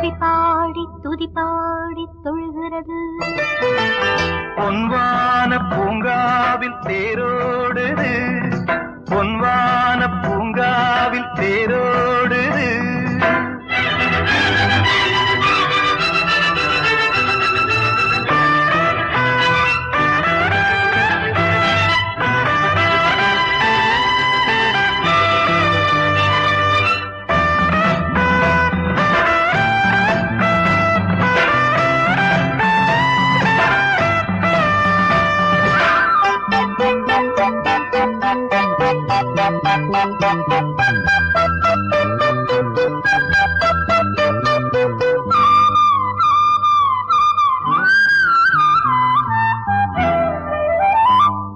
பாடி பாடி துதி பாடி தொழுகிறது. பொன்வான பூங்காவில் தேரோடு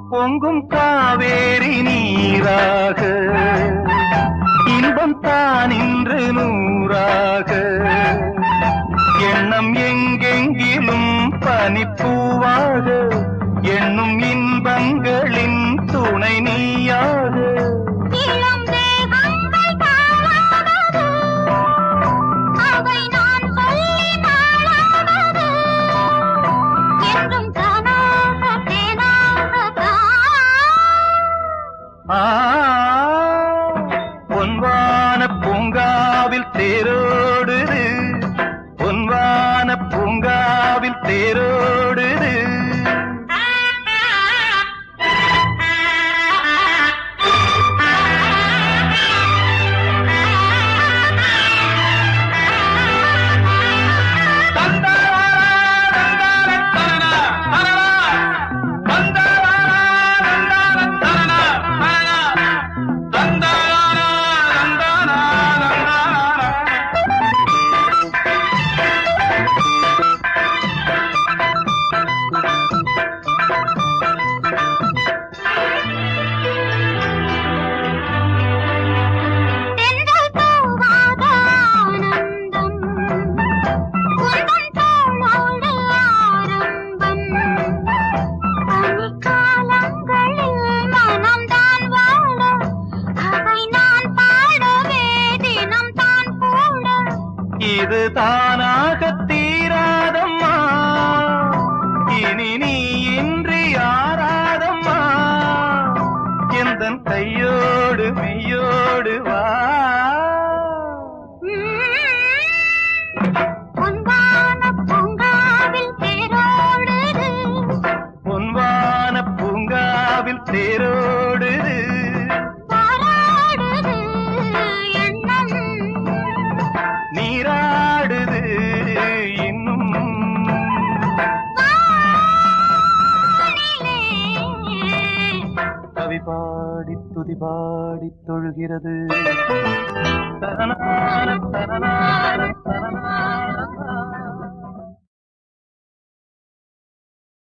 பொங்கும் காவேரி நீராக இன்பம் தான் இன்று நூறாக. எண்ணம் எங்கெங்கிலும் பனிப்பூவாக எண்ணும் இன்பங்களின் துணை நீயா? தேர இதுதான பாடி துதி பாடி தொழுகிறது.